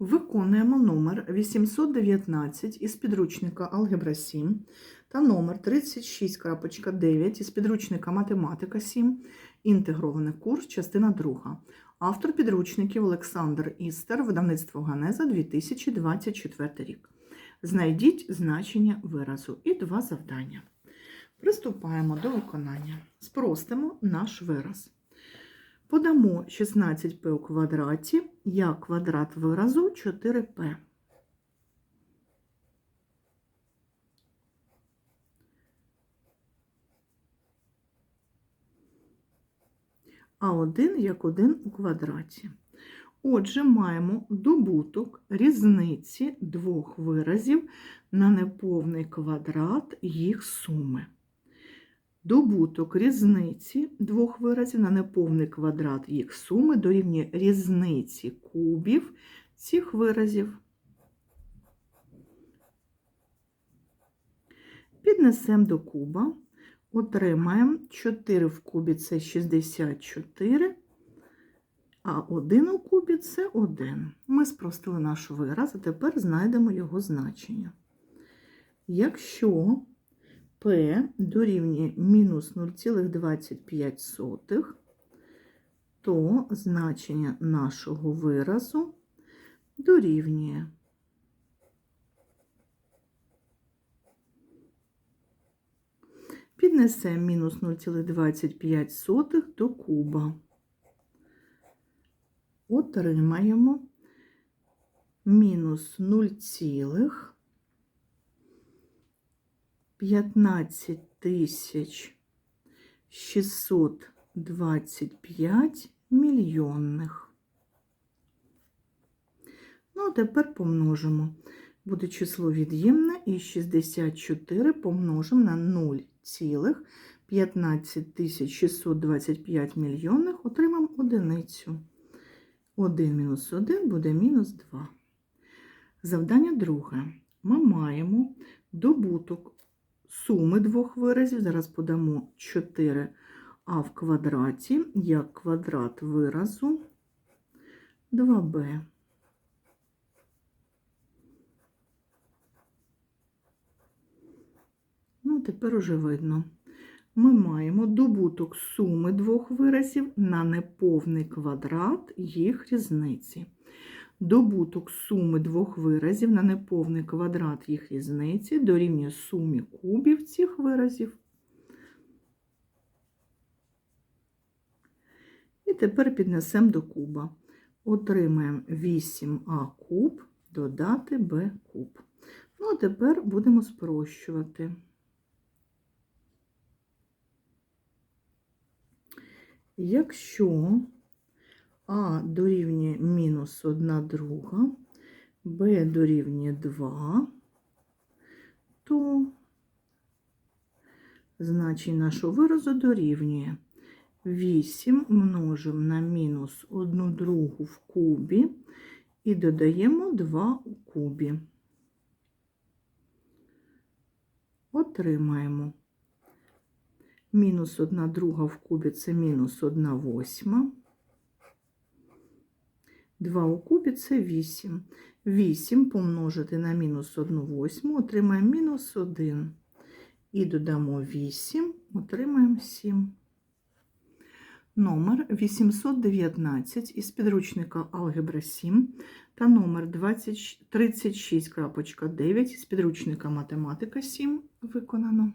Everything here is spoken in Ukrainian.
Виконуємо номер 819 із підручника Алгебра 7 та номер 36.9 із підручника Математика 7, інтегрований курс, частина 2. Автор підручників Олександр Істер, видавництво Ганеза 2024 рік. Знайдіть значення виразу і два завдання. Приступаємо до виконання. Спростимо наш вираз. Подамо 16p у квадраті як квадрат виразу 4p. А 1 як 1 у квадраті. Отже, маємо добуток різниці двох виразів на неповний квадрат їх суми. Добуток різниці двох виразів на неповний квадрат їх суми дорівнює різниці кубів цих виразів. Піднесемо до куба, отримаємо 4 в кубі це 64, а 1 у кубі це 1. Ми спростили наш вираз, а тепер знайдемо його значення. Якщо P дорівнює мінус 0,25, то значення нашого виразу дорівнює Піднесемо мінус 0,25 до куба. Отримаємо мінус 0,25 15 тисяч 625 мільйонних. Ну, а тепер помножимо. Буде число від'ємне і 64 помножимо на 0,15 тисяч 625 мільйонних, отримаємо одиницю. 1 мінус 1 буде мінус 2. Завдання друге. Ми маємо добуток суми двох виразів. Зараз подамо 4а в квадраті, як квадрат виразу 2b. Ну, тепер уже видно. Ми маємо добуток суми двох виразів на неповний квадрат їх різниці. Добуток суми двох виразів на неповний квадрат їх різниці дорівнює сумі кубів цих виразів. І тепер піднесемо до куба. Отримаємо 8а куб додати b куб. Ну, а тепер будемо спрощувати. Якщо а дорівнює мінус 1 друга, Б дорівнює 2, то значення нашого виразу дорівнює 8 множимо на мінус 1 другу в кубі і додаємо 2 у кубі. Отримаємо мінус 1 друга в кубі це мінус 1 восьма. 2 у кубі це 8. 8 помножити на мінус 1 восьму, отримаємо мінус 1. І додамо 8, отримаємо 7. Номер 819 із підручника Алгебра 7 та номер 36.9 із підручника Математика 7 виконано.